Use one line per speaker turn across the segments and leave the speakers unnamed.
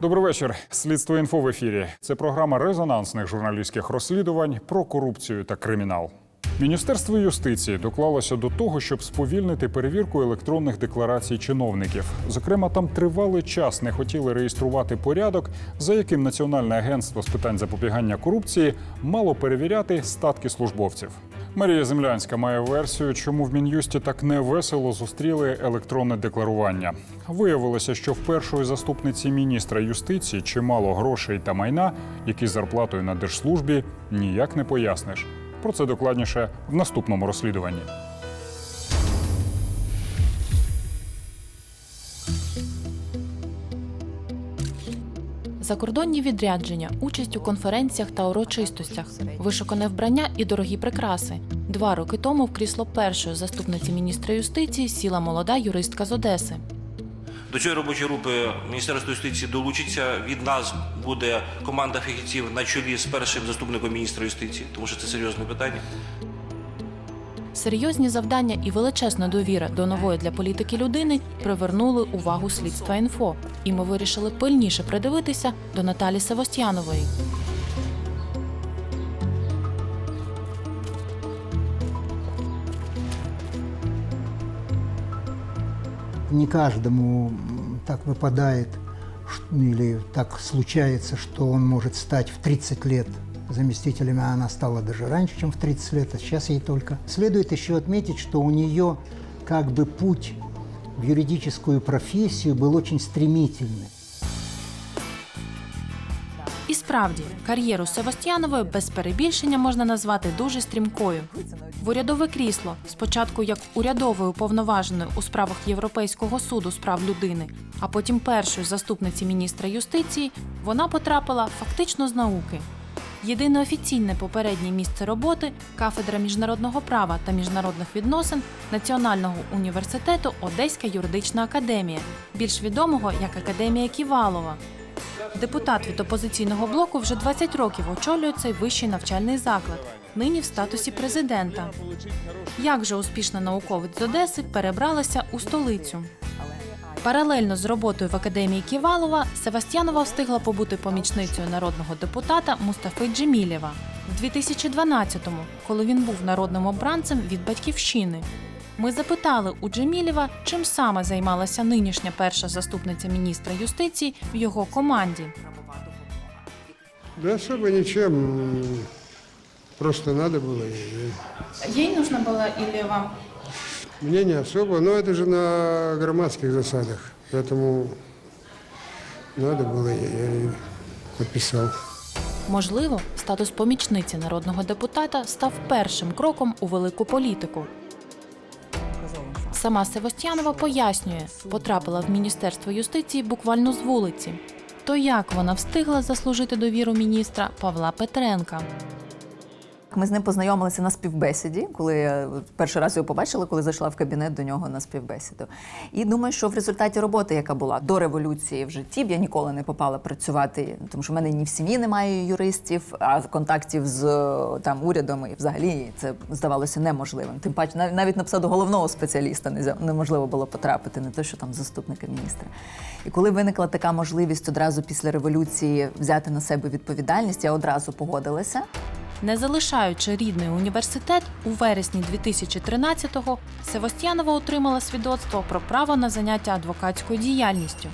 Добрий вечір. Слідство інфо в ефірі. Це програма резонансних журналістських розслідувань про корупцію та кримінал. Міністерство юстиції доклалося до того, щоб сповільнити перевірку електронних декларацій чиновників. Зокрема, там тривалий час не хотіли реєструвати порядок, за яким Національне агентство з питань запобігання корупції мало перевіряти статки службовців. Марія Землянська має версію, чому в мін'юсті так невесело зустріли електронне декларування. Виявилося, що в першої заступниці міністра юстиції чимало грошей та майна, які зарплатою на держслужбі ніяк не поясниш. Про це докладніше в наступному розслідуванні.
Закордонні відрядження, участь у конференціях та урочистостях, вишукане вбрання і дорогі прикраси. Два роки тому в крісло першої заступниці міністра юстиції сіла молода юристка з Одеси.
До цієї робочої групи Міністерство юстиції долучиться. Від нас буде команда фахівців на чолі з першим заступником міністра юстиції, тому що це серйозне питання.
Серйозні завдання і величезна довіра до нової для політики людини привернули увагу слідства інфо, і ми вирішили пильніше придивитися до Наталі Севостянової.
Не каждому так выпадает ш- или так случается, что он может стать в 30 лет заместителем, а она стала даже раньше, чем в 30 лет, а сейчас ей только. Следует еще отметить, что у нее как бы путь в юридическую профессию был очень стремительный.
І справді, кар'єру Севастьянової без перебільшення можна назвати дуже стрімкою. В урядове крісло, спочатку як урядовою уповноваженою у справах Європейського суду з прав людини, а потім першою заступниці міністра юстиції, вона потрапила фактично з науки. Єдине офіційне попереднє місце роботи кафедра міжнародного права та міжнародних відносин Національного університету Одеська юридична академія, більш відомого як Академія Ківалова. Депутат від опозиційного блоку вже 20 років очолює цей вищий навчальний заклад, нині в статусі президента. Як же успішна науковець з Одеси перебралася у столицю? Паралельно з роботою в академії Ківалова Севастьянова встигла побути помічницею народного депутата Мустафи Джемілєва в 2012-му, коли він був народним обранцем від батьківщини. Ми запитали у Джемілєва, чим саме займалася нинішня перша заступниця міністра юстиції в його команді.
Да особо ничем. Просто надо было. и-
Ей нужно было или вам?
Мне не особо, но это же на громадских засадах. Поэтому надо было, я, я и подписал.
Можливо, статус помічниці народного депутата став першим кроком у велику політику. Сама Севостянова пояснює, потрапила в міністерство юстиції буквально з вулиці. То як вона встигла заслужити довіру міністра Павла Петренка?
Ми з ним познайомилися на співбесіді, коли я перший раз його побачила, коли зайшла в кабінет до нього на співбесіду. І думаю, що в результаті роботи, яка була до революції в житті, б я ніколи не попала працювати, тому що в мене ні в сім'ї немає юристів, а контактів з там урядом і взагалі це здавалося неможливим. Тим паче, навіть на посаду головного спеціаліста неможливо було потрапити, не те, що там заступника міністра. І коли виникла така можливість одразу після революції взяти на себе відповідальність, я одразу погодилася.
Не залишаючи рідний університет, у вересні 2013-го Севостянова отримала свідоцтво про право на заняття адвокатською діяльністю.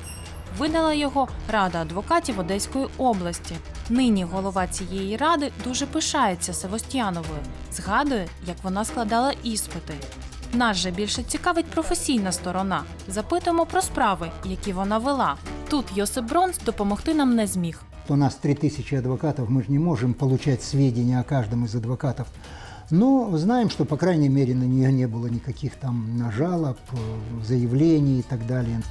Видала його Рада адвокатів Одеської області. Нині голова цієї ради дуже пишається Севостяновою. Згадує, як вона складала іспити. Нас же більше цікавить професійна сторона. Запитуємо про справи, які вона вела. Тут Йосип Бронс допомогти нам не зміг
У нас 3000 адвокатов, мы же не можем получать сведения о каждом из адвокатов. Но знаем, что, по крайней мере, на нее не было никаких там жалоб, э, заявлений и так далее.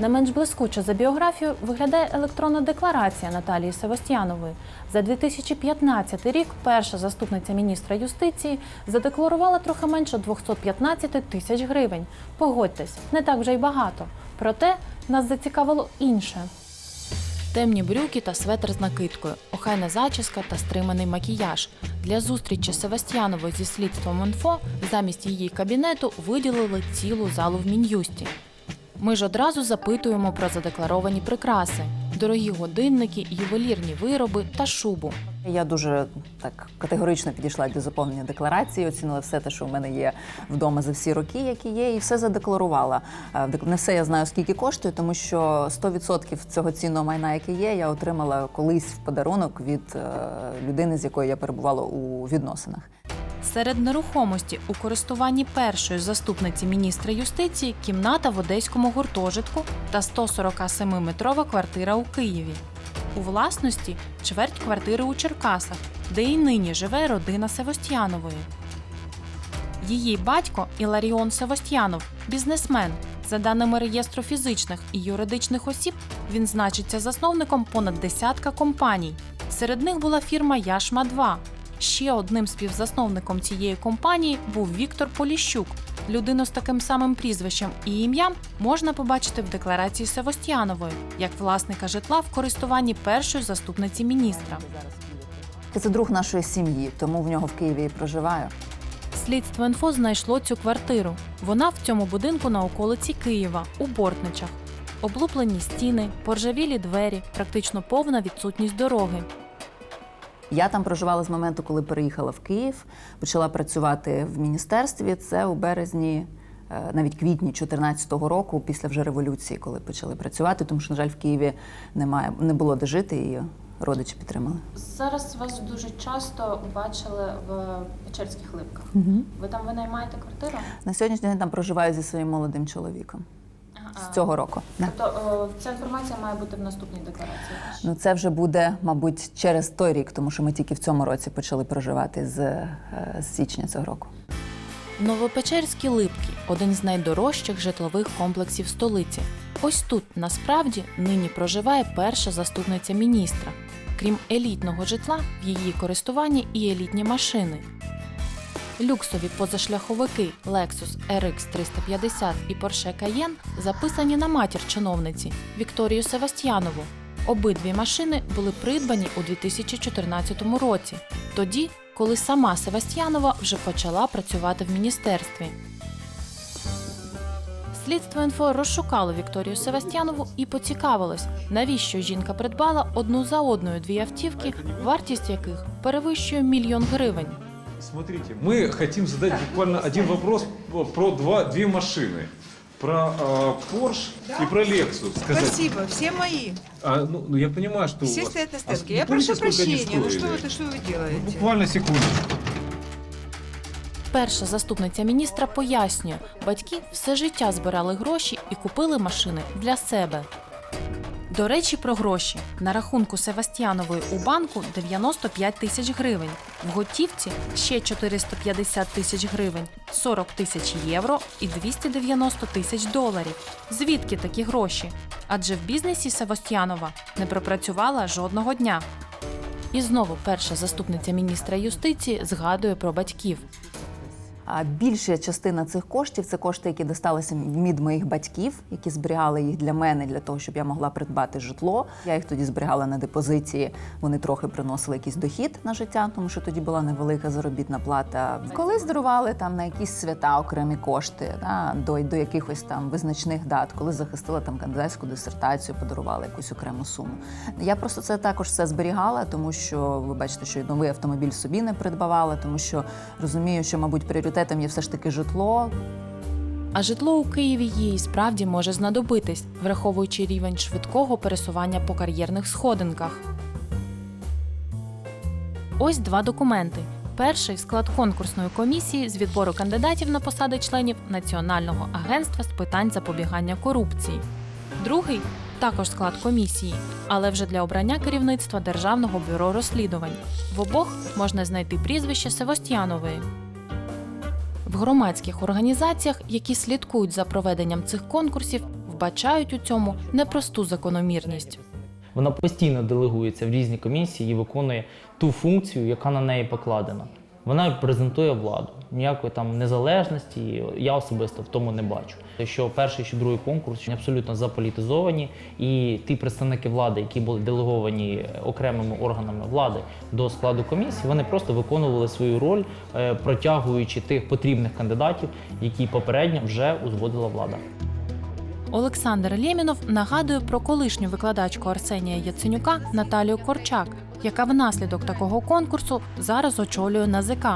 Не менш блискуче за біографію виглядає електронна декларація Наталії Севастьянової. За 2015 рік перша заступниця міністра юстиції задекларувала трохи менше 215 тисяч гривень. Погодьтесь, не так вже й багато. Проте нас зацікавило інше. темні брюки та светр з накидкою, охайна зачіска та стриманий макіяж. Для зустрічі Севастьянової зі слідством інфо замість її кабінету виділили цілу залу в мін'юсті. Ми ж одразу запитуємо про задекларовані прикраси: дорогі годинники, ювелірні вироби та шубу.
Я дуже так категорично підійшла до заповнення декларації, оцінила все те, що в мене є вдома за всі роки, які є, і все задекларувала. Е, Не все я знаю, скільки коштує, тому що 100% цього цінного майна, яке є, я отримала колись в подарунок від е, людини, з якою я перебувала у відносинах.
Серед нерухомості у користуванні першої заступниці міністра юстиції кімната в одеському гуртожитку та 147-метрова квартира у Києві. У власності чверть квартири у Черкасах, де і нині живе родина Севостьянової. Її батько Іларіон Севостьянов бізнесмен. За даними реєстру фізичних і юридичних осіб, він значиться засновником понад десятка компаній. Серед них була фірма Яшма 2 Ще одним співзасновником цієї компанії був Віктор Поліщук. Людину з таким самим прізвищем і ім'ям можна побачити в декларації Севостьянової як власника житла в користуванні першої заступниці міністра.
Це друг нашої сім'ї, тому в нього в Києві і проживаю.
Слідство інфо знайшло цю квартиру. Вона в цьому будинку на околиці Києва, у Бортничах. Облуплені стіни, поржавілі двері, практично повна відсутність дороги.
Я там проживала з моменту, коли переїхала в Київ, почала працювати в міністерстві. Це у березні, е, навіть квітні 2014 року, після вже революції, коли почали працювати, тому що, на жаль, в Києві немає, не було де жити, і родичі підтримали.
Зараз вас дуже часто бачили в Печерських липках. Ви там винаймаєте квартиру?
На сьогоднішній день там проживаю зі своїм молодим чоловіком з цього року.
Тобто ця інформація має бути в наступній декларації.
Ну це вже буде, мабуть, через той рік, тому що ми тільки в цьому році почали проживати з, е, з січня цього року.
Новопечерські липки один з найдорожчих житлових комплексів столиці. Ось тут насправді нині проживає перша заступниця міністра. Крім елітного житла, в її користуванні і елітні машини. Люксові позашляховики Lexus RX 350 і Porsche Cayenne записані на матір чиновниці Вікторію Севастьянову. Обидві машини були придбані у 2014 році, тоді, коли сама Севастьянова вже почала працювати в міністерстві. Слідство інфо розшукало Вікторію Севастьянову і поцікавилось, навіщо жінка придбала одну за одною дві автівки, вартість яких перевищує мільйон гривень.
Смотрите, мы хотим задать буквально один вопрос про два, две машины. Про э, Porsche и про Lexus. Сказать.
Спасибо, все мои.
А, ну, ну, я понимаю, что
Все
у вас...
стоят на
А
стенке.
вы
Я
помните,
прошу
сколько они
прощения. Ну что
стоили?
вы, что вы делаете?
Буквально секундочку.
Перша заступниця міністра пояснює, батьки все життя збирали гроші і купили машини для себе. До речі, про гроші на рахунку Севастьянової у банку 95 тисяч гривень, в готівці ще 450 тисяч гривень, 40 тисяч євро і 290 тисяч доларів. Звідки такі гроші? Адже в бізнесі Севастьянова не пропрацювала жодного дня. І знову перша заступниця міністра юстиції згадує про батьків.
Більша частина цих коштів це кошти, які досталися від моїх батьків, які зберігали їх для мене, для того, щоб я могла придбати житло. Я їх тоді зберігала на депозиції. Вони трохи приносили якийсь дохід на життя, тому що тоді була невелика заробітна плата. Колись дарували там на якісь свята окремі кошти, да, до, до якихось там визначних дат. Коли захистила там кандидатську дисертацію, подарували якусь окрему суму. Я просто це також все зберігала, тому що ви бачите, що новий автомобіль собі не придбавала, тому що розумію, що, мабуть, пріоритетом є все ж таки житло.
А житло у Києві їй справді може знадобитись, враховуючи рівень швидкого пересування по кар'єрних сходинках. Ось два документи. Перший склад конкурсної комісії з відбору кандидатів на посади членів Національного агентства з питань запобігання корупції. Другий також склад комісії, але вже для обрання керівництва Державного бюро розслідувань. В обох можна знайти прізвище Севостьянової. Громадських організаціях, які слідкують за проведенням цих конкурсів, вбачають у цьому непросту закономірність.
Вона постійно делегується в різні комісії і виконує ту функцію, яка на неї покладена.
Вона презентує владу. Ніякої там незалежності я особисто в тому не бачу. Що перший, що другий конкурс абсолютно заполітизовані, і ті представники влади, які були делеговані окремими органами влади до складу комісії, вони просто виконували свою роль, е, протягуючи тих потрібних кандидатів, які попередньо вже узгодила влада.
Олександр Лємінов нагадує про колишню викладачку Арсенія Яценюка Наталію Корчак, яка внаслідок такого конкурсу зараз очолює НАЗК.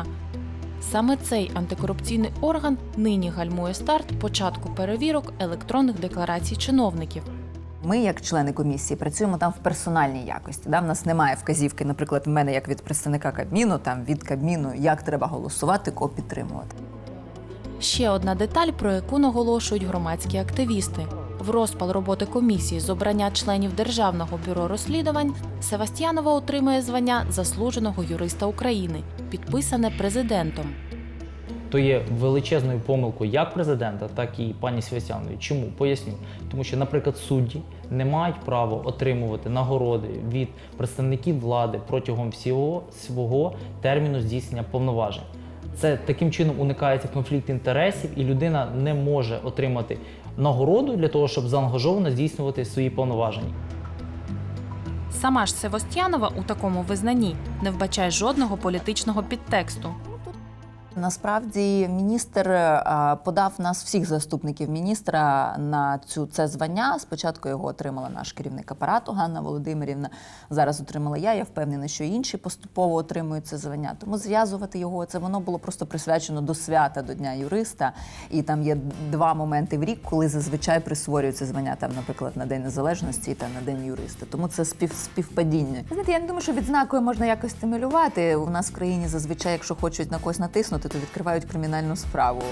Саме цей антикорупційний орган нині гальмує старт початку перевірок електронних декларацій чиновників.
Ми, як члени комісії, працюємо там в персональній якості. Да? В нас немає вказівки, наприклад, в мене як від представника Кабміну, там від Кабміну, як треба голосувати, кого підтримувати.
Ще одна деталь, про яку наголошують громадські активісти. В розпал роботи комісії з обрання членів Державного бюро розслідувань Севастьянова отримує звання заслуженого юриста України, підписане президентом.
то є величезною помилкою як президента, так і пані Святянової. Чому? Поясню. Тому що, наприклад, судді не мають права отримувати нагороди від представників влади протягом всього свого терміну здійснення повноважень. Це таким чином уникається конфлікт інтересів, і людина не може отримати нагороду для того, щоб заангажовано здійснювати свої повноваження.
Сама ж Севостянова у такому визнанні не вбачає жодного політичного підтексту.
Насправді міністр е, подав нас всіх заступників міністра на цю це звання. Спочатку його отримала наш керівник апарату Ганна Володимирівна. Зараз отримала я. Я впевнена, що інші поступово отримують це звання. Тому зв'язувати його це воно було просто присвячено до свята, до дня юриста. І там є два моменти в рік, коли зазвичай присвоюється звання. Там, наприклад, на день незалежності та на день юриста. Тому це спів, співпадіння. Знаєте, я не думаю, що відзнакою можна якось стимулювати. У нас в країні зазвичай, якщо хочуть на когось натиснути, то відкривають кримінальну справу.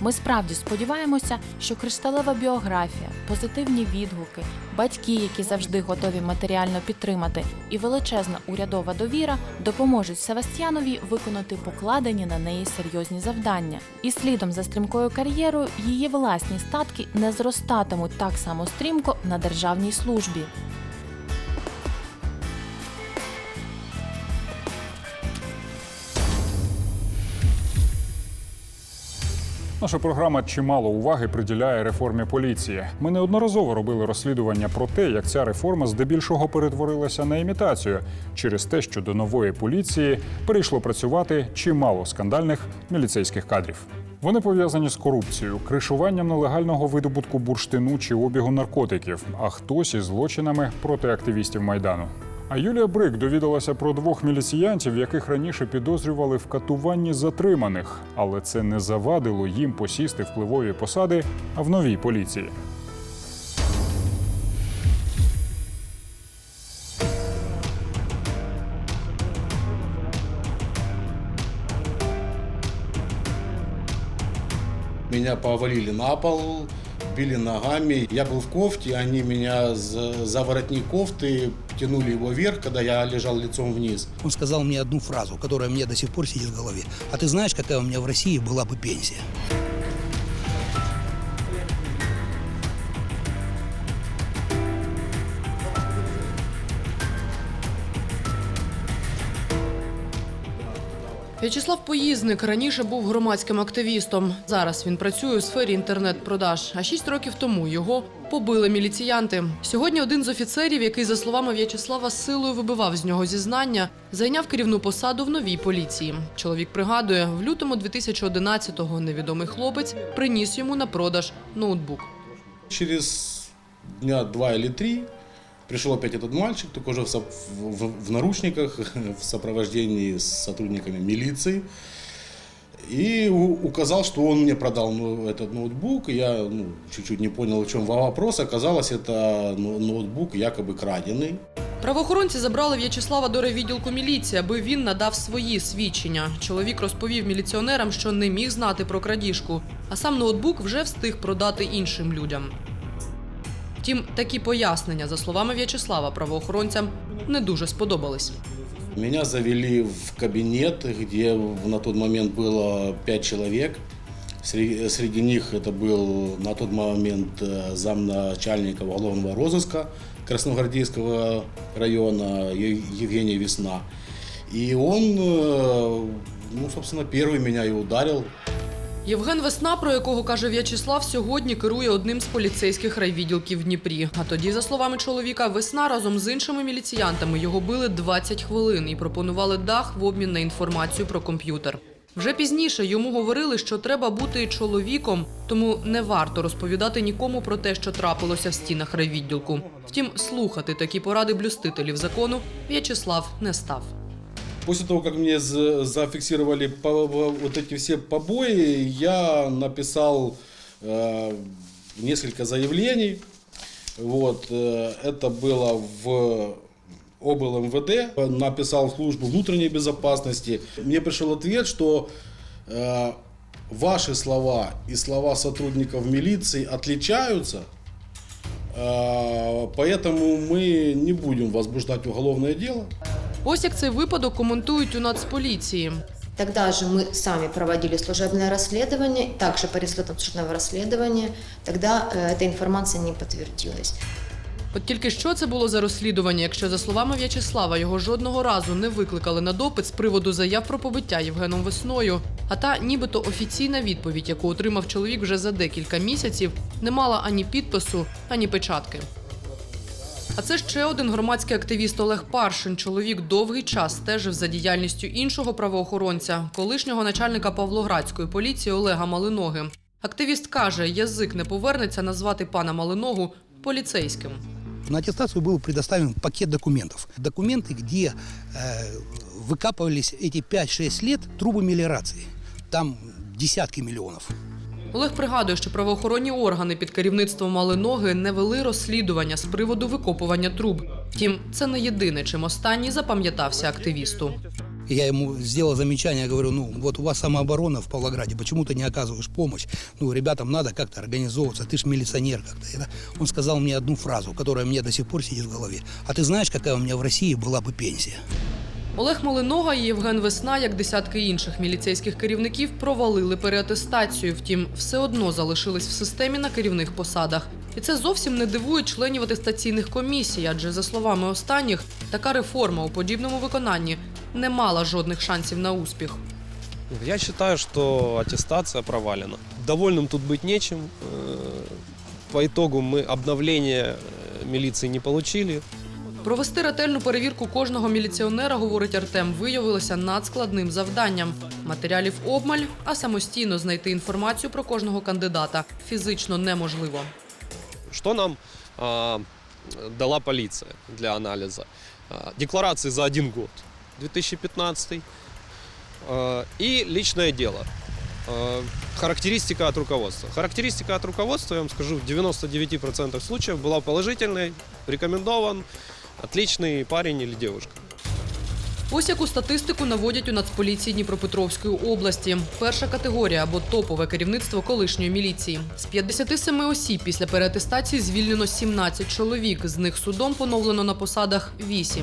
Ми справді сподіваємося, що кришталева біографія, позитивні відгуки, батьки, які завжди готові матеріально підтримати, і величезна урядова довіра допоможуть Севастьянові виконати покладені на неї серйозні завдання. І слідом за стрімкою кар'єрою її власні статки не зростатимуть так само стрімко на державній службі.
Наша програма чимало уваги приділяє реформі поліції. Ми неодноразово робили розслідування про те, як ця реформа здебільшого перетворилася на імітацію через те, що до нової поліції перейшло працювати чимало скандальних міліцейських кадрів. Вони пов'язані з корупцією, кришуванням нелегального видобутку бурштину чи обігу наркотиків, а хтось із злочинами проти активістів майдану. А Юлія Брик довідалася про двох міліціянтів, яких раніше підозрювали в катуванні затриманих, але це не завадило їм посісти впливові посади в новій поліції.
Меня повалили на пол, били ногами. Я был в кофте, они меня за, за воротник кофты тянули его вверх, когда я лежал лицом вниз.
Он сказал мне одну фразу, которая мне до сих пор сидит в голове. А ты знаешь, какая у меня в России была бы пенсия?
В'ячеслав Поїзник раніше був громадським активістом. Зараз він працює у сфері інтернет-продаж. А шість років тому його побили міліціянти. Сьогодні один з офіцерів, який, за словами В'ячеслава, силою вибивав з нього зізнання, зайняв керівну посаду в новій поліції. Чоловік пригадує, в лютому 2011-го невідомий хлопець приніс йому на продаж ноутбук.
Через дня два или три пришел опять этот мальчик, только уже в, со- в- в наручниках, в сопровождении с сотрудниками милиции. И у- указал, что он мне продал ну, этот ноутбук. Я ну, чуть-чуть не понял, в чем вопрос. Оказалось, это ну, ноутбук якобы краденый.
Правоохоронці забрали В'ячеслава до райвідділку міліції, аби він надав свої свідчення. Чоловік розповів міліціонерам, що не міг знати про крадіжку, а сам ноутбук вже встиг продати іншим людям. Втім, такі пояснення, за словами В'ячеслава, правоохоронцям не дуже сподобались.
Меня завели в кабинет, где на тот момент было пять человек. Среди, среди них это был на тот момент э, замначальника уголовного розыска Красногвардейского района Е- Евгений Весна И он, э, ну, собственно, первый меня и ударил.
Євген Весна, про якого каже В'ячеслав, сьогодні керує одним з поліцейських райвідділків в Дніпрі. А тоді, за словами чоловіка, весна разом з іншими міліціянтами його били 20 хвилин і пропонували дах в обмін на інформацію про комп'ютер. Вже пізніше йому говорили, що треба бути чоловіком, тому не варто розповідати нікому про те, що трапилося в стінах райвідділку. Втім, слухати такі поради блюстителів закону В'ячеслав не став.
После того, как мне за- зафиксировали вот эти все побои, я написал э, несколько заявлений. Вот, э, это было в обл. МВД, написал в службу внутренней безопасности. Мне пришел ответ, что э, ваши слова и слова сотрудников милиции отличаются, э, поэтому мы не будем возбуждать уголовное дело.
Ось як цей випадок коментують у Нацполіції.
Тогда же мы сами проводили служебное расследование, также по результатам служебного расследования, тогда э, эта информация не подтвердилась.
От тільки що це було за розслідування, якщо за словами В'ячеслава його жодного разу не викликали на допит з приводу заяв про побиття Євгеном Весною. А та, нібито офіційна відповідь, яку отримав чоловік вже за декілька місяців, не мала ані підпису, ані печатки. А це ще один громадський активіст Олег Паршин. Чоловік довгий час стежив за діяльністю іншого правоохоронця, колишнього начальника Павлоградської поліції Олега Малиноги. Активіст каже, язик не повернеться назвати пана Малиногу поліцейським.
На аттестацию был предоставлен пакет документов. Документы, где э, выкапывались эти 5-6 лет трубы мелиорации. Там десятки миллионов.
Олег пригадує, що правоохоронні органи під керівництвом Малиноги не вели розслідування з приводу викопування труб. Втім, це не єдине, чим останній запам'ятався активісту.
И Я ему сделал замечание, я говорю, ну вот у вас самооборона в Павлограде, почему ты не оказываешь помощь? Ну, ребятам надо как-то организовываться, ты ж милиционер как-то. И да, Он сказал мне одну фразу, которая мне до сих пор сидит в голове. А ты знаешь, какая у меня в России была бы пенсия?
Олег Малинога і Євген Весна, як десятки інших міліцейських керівників, провалили переатестацію. Втім, все одно залишились в системі на керівних посадах. І це зовсім не дивує членів атестаційних комісій, адже за словами останніх, така реформа у подібному виконанні не мала жодних шансів на успіх.
Я считаю, что аттестация провалена. Довольным тут быть нечем. Э, По итогу мы обновления э, милиции не получили.
Провести ретельну перевірку кожного міліціонера, говорить Артем, виявилося надскладним завданням. Матеріалів обмаль, а самостійно знайти інформацію про кожного кандидата фізично неможливо.
Что нам а, дала полиция для анализа? А, декларации за один год, 2015, а, и личное дело. А, характеристика от руководства. Характеристика от руководства, я вам скажу, в 99% случаев была положительной, рекомендован, отличный парень или девушка.
Ось яку статистику наводять у Нацполіції Дніпропетровської області. Перша категорія або топове керівництво колишньої міліції. З 57 осіб після переатестації звільнено 17 чоловік. З них судом поновлено на посадах 8.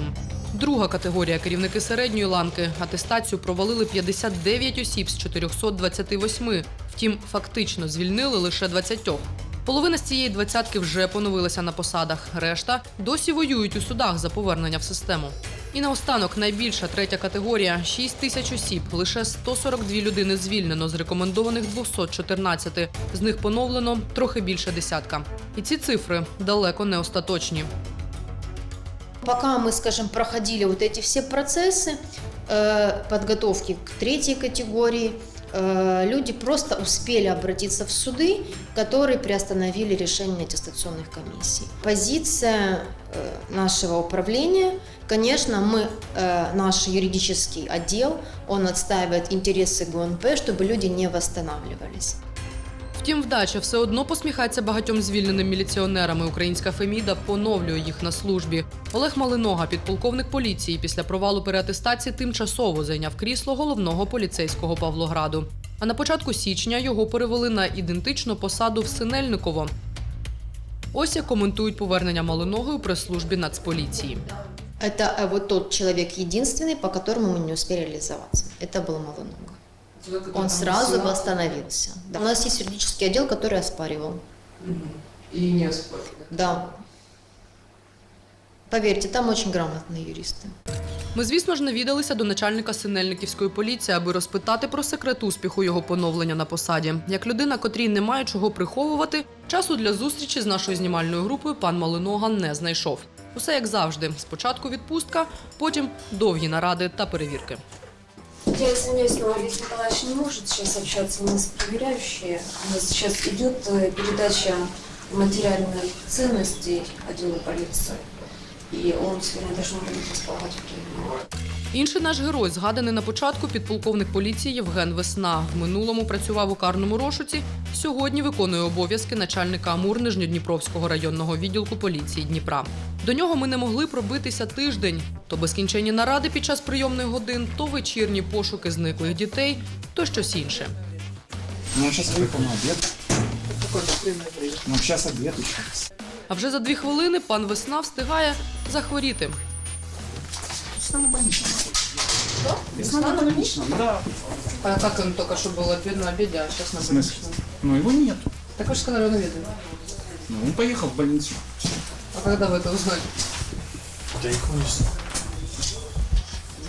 Друга категорія керівники середньої ланки. Атестацію провалили 59 осіб з 428. Втім, фактично звільнили лише 20. Половина з цієї двадцятки вже поновилася на посадах. Решта досі воюють у судах за повернення в систему. І наостанок найбільша третя категорія 6 тисяч осіб. Лише 142 людини звільнено з рекомендованих 214. З них поновлено трохи більше десятка. І ці цифри далеко не остаточні.
Пока мы, скажем, проходили вот эти все процессы э, подготовки к третьей категории, э, люди просто успели обратиться в суды, которые приостановили решение аттестационных комиссий. Позиция э, нашего управления, конечно, мы, э, наш юридический отдел, он отстаивает интересы ГУНП, чтобы люди не восстанавливались.
Втім, вдача все одно посміхається багатьом звільненим міліціонерам. і Українська Феміда поновлює їх на службі. Олег Малинога, підполковник поліції, після провалу переатестації тимчасово зайняв крісло головного поліцейського Павлограду. А на початку січня його перевели на ідентичну посаду в Синельниково. Ось як коментують повернення Малиноги у прес-службі Нацполіції.
Это э, вот тот человек единственный, по которому мы не успели реализоваться. Это был Малонога. Он сразу восстановился. Да. У нас есть юридический отдел, который оспаривал.
І не оспорили.
Да. Поверьте, там очень грамотные юристы.
Ми, звісно ж, навідалися до начальника Синельниківської поліції, аби розпитати про секрет успіху його поновлення на посаді. Як людина, котрій немає чого приховувати, часу для зустрічі з нашою знімальною групою пан Малинога не знайшов. Усе як завжди: спочатку відпустка, потім довгі наради та перевірки.
Я извиняюсь, но Олег Николаевич не может сейчас общаться. У нас проверяющие. У нас сейчас идет э, передача материальных ценностей отдела полиции. И он сегодня должен будет располагать временем.
Інший наш герой, згаданий на початку, підполковник поліції Євген Весна. В минулому працював у карному розшуці. Сьогодні виконує обов'язки начальника Амур Нижньодніпровського районного відділку поліції Дніпра. До нього ми не могли пробитися тиждень. То безкінченні наради під час прийомних годин, то вечірні пошуки зниклих дітей, то щось інше.
Ну, выехал на обед. Ну, обед еще.
А вже за дві хвилини пан Весна встигає захворіти.
Весна больничном. Весна на больничном, да.
А як він тільки що був на обіді, а зараз на
В смысле? Ну, его нет.
Так ви ж сказали, він обідає.
Ну, он поехал в больницу.
А коли ви це узнали?
Да их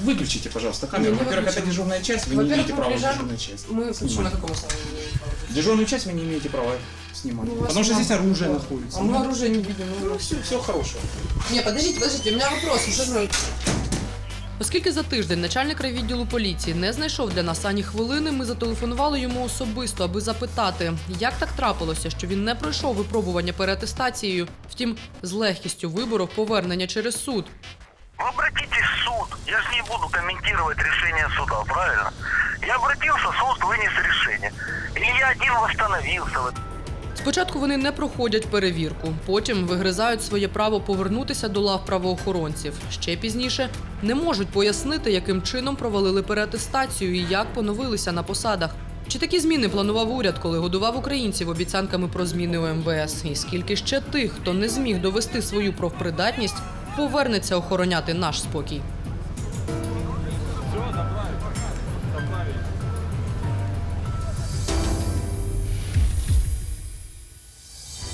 Выключите, пожалуйста, камеру.
Не, не
Во-первых, это
выключим.
дежурная часть, вы не
Во-первых,
имеете
мы
права на
приезжаем-
дежурную часть.
Мы включим
снимать.
на каком основании?
Дежурную часть вы не имеете права снимать.
Ну, у вас
Потому что
снимать.
здесь оружие находится.
А мы оружие не видим.
Ну, все, все хорошего.
Не, подождите, подождите, у меня вопрос. Що ж ви? Оскільки за тиждень начальник райвідділу поліції не знайшов для нас ані хвилини, ми зателефонували йому особисто, аби запитати, як так трапилося, що він не пройшов випробування переатестацією, втім, з легкістю виборов повернення через суд.
Вы обратитесь в суд. Я же не буду комментировать решение суда, правильно? Я обратился, суд вынес решение. Или я один восстановился.
Спочатку вони не проходять перевірку, потім вигризають своє право повернутися до лав правоохоронців. Ще пізніше не можуть пояснити, яким чином провалили переатестацію і як поновилися на посадах. Чи такі зміни планував уряд, коли годував українців обіцянками про зміни у МВС? І скільки ще тих, хто не зміг довести свою профпридатність, повернеться охороняти наш спокій?